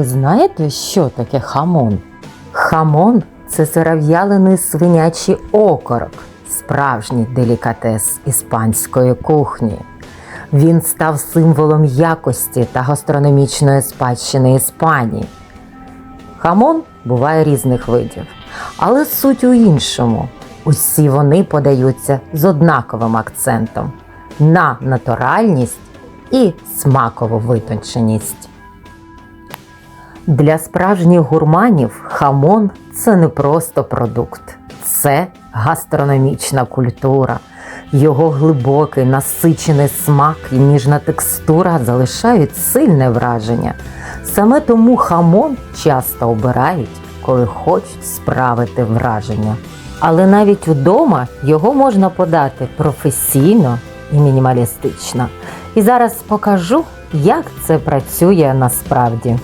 ви знаєте, що таке хамон? Хамон це сиров'ялений свинячий окорок, справжній делікатес іспанської кухні. Він став символом якості та гастрономічної спадщини Іспанії. Хамон буває різних видів, але суть у іншому. Усі вони подаються з однаковим акцентом на натуральність і смакову витонченість. Для справжніх гурманів хамон це не просто продукт, це гастрономічна культура. Його глибокий насичений смак і ніжна текстура залишають сильне враження. Саме тому хамон часто обирають, коли хочуть справити враження. Але навіть удома його можна подати професійно і мінімалістично. І зараз покажу, як це працює насправді.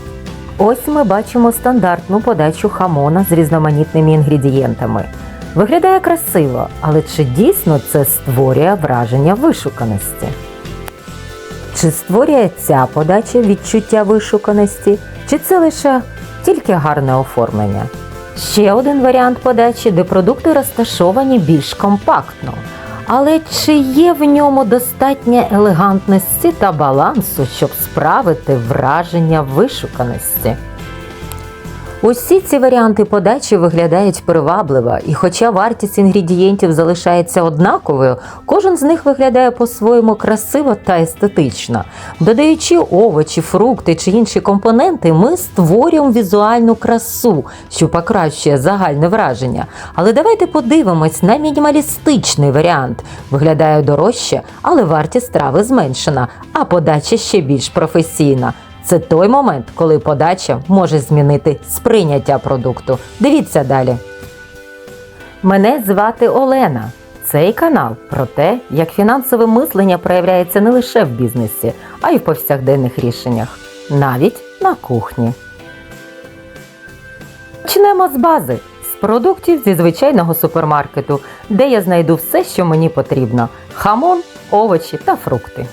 Ось ми бачимо стандартну подачу хамона з різноманітними інгредієнтами. Виглядає красиво, але чи дійсно це створює враження вишуканості? Чи створює ця подача відчуття вишуканості, чи це лише тільки гарне оформлення? Ще один варіант подачі, де продукти розташовані більш компактно. Але чи є в ньому достатня елегантності та балансу, щоб справити враження вишуканості? Усі ці варіанти подачі виглядають привабливо, і хоча вартість інгредієнтів залишається однаковою, кожен з них виглядає по-своєму красиво та естетично. Додаючи овочі, фрукти чи інші компоненти, ми створюємо візуальну красу, що покращує загальне враження. Але давайте подивимось на мінімалістичний варіант. Виглядає дорожче, але вартість страви зменшена, а подача ще більш професійна. Це той момент, коли подача може змінити сприйняття продукту. Дивіться далі. Мене звати Олена. Цей канал про те, як фінансове мислення проявляється не лише в бізнесі, а й в повсякденних рішеннях, навіть на кухні. Почнемо з бази. З продуктів зі звичайного супермаркету, де я знайду все, що мені потрібно: хамон, овочі та фрукти.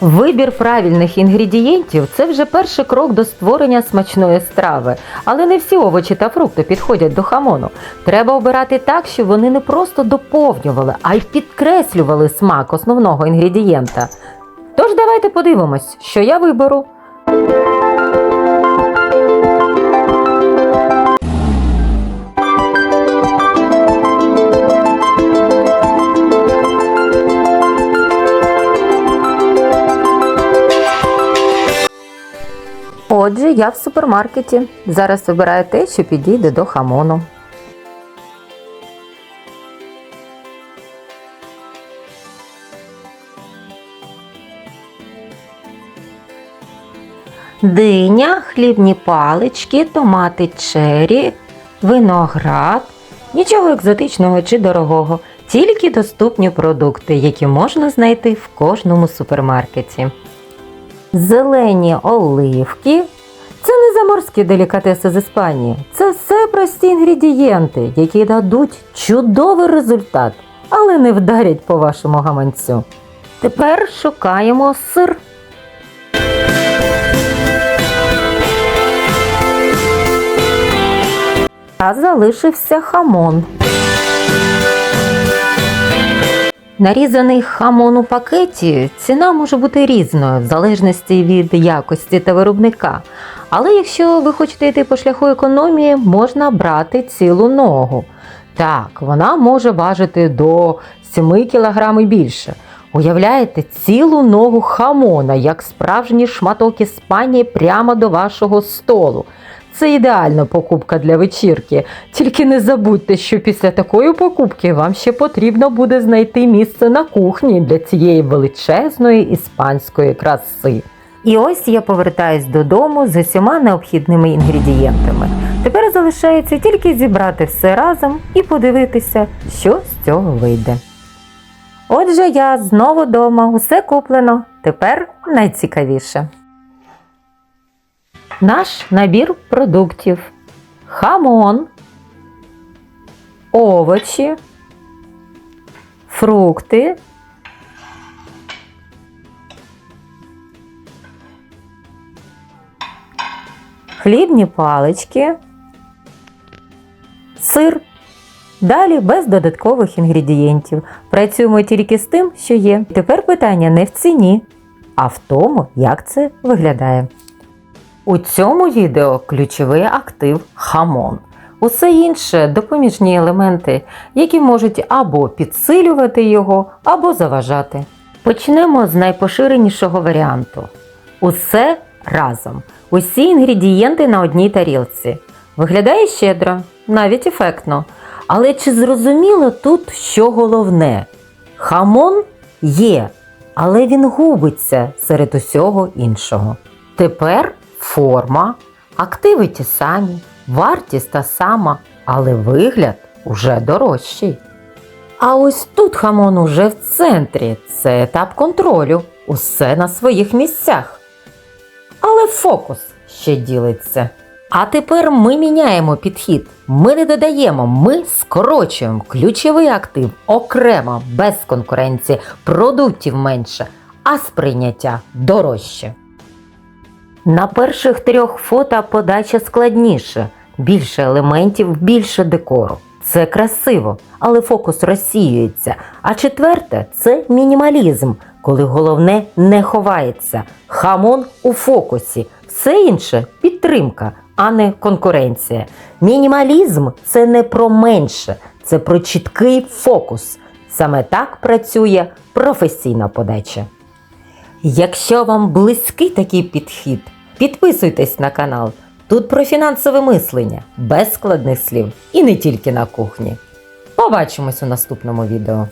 Вибір правильних інгредієнтів це вже перший крок до створення смачної страви. Але не всі овочі та фрукти підходять до хамону. Треба обирати так, щоб вони не просто доповнювали, а й підкреслювали смак основного інгредієнта. Тож давайте подивимось, що я виберу. Отже, я в супермаркеті. Зараз вибираю те, що підійде до хамону. Диня, хлібні палички, томати чері, виноград. Нічого екзотичного чи дорогого, тільки доступні продукти, які можна знайти в кожному супермаркеті. Зелені оливки. Це не заморські делікатеси з Іспанії. Це все прості інгредієнти, які дадуть чудовий результат, але не вдарять по вашому гаманцю. Тепер шукаємо сир. А залишився хамон. Нарізаний хамон у пакеті ціна може бути різною в залежності від якості та виробника. Але якщо ви хочете йти по шляху економії, можна брати цілу ногу. Так, вона може важити до 7 кг і більше. Уявляєте, цілу ногу хамона, як справжній шматок Іспанії прямо до вашого столу. Це ідеальна покупка для вечірки. Тільки не забудьте, що після такої покупки вам ще потрібно буде знайти місце на кухні для цієї величезної іспанської краси. І ось я повертаюсь додому з усіма необхідними інгредієнтами. Тепер залишається тільки зібрати все разом і подивитися, що з цього вийде. Отже, я знову вдома, усе куплено. Тепер найцікавіше. Наш набір продуктів хамон, овочі, фрукти, хлібні палички, сир. Далі без додаткових інгредієнтів. Працюємо тільки з тим, що є. Тепер питання не в ціні, а в тому, як це виглядає. У цьому відео ключовий актив хамон. Усе інше допоміжні елементи, які можуть або підсилювати його, або заважати. Почнемо з найпоширенішого варіанту. Усе разом. Усі інгредієнти на одній тарілці. Виглядає щедро, навіть ефектно. Але чи зрозуміло тут, що головне? Хамон є, але він губиться серед усього іншого. Тепер форма, активи ті самі, вартість та сама, але вигляд уже дорожчий. А ось тут хамон уже в центрі. Це етап контролю. Усе на своїх місцях. Але фокус ще ділиться. А тепер ми міняємо підхід. Ми не додаємо, ми скорочуємо ключовий актив окремо, без конкуренції, продуктів менше, а сприйняття дорожче. На перших трьох фото подача складніше, більше елементів, більше декору. Це красиво, але фокус розсіюється. А четверте це мінімалізм, коли головне не ховається. Хамон у фокусі, все інше підтримка, а не конкуренція. Мінімалізм це не про менше, це про чіткий фокус. Саме так працює професійна подача. Якщо вам близький такий підхід, підписуйтесь на канал. Тут про фінансове мислення, без складних слів і не тільки на кухні. Побачимось у наступному відео.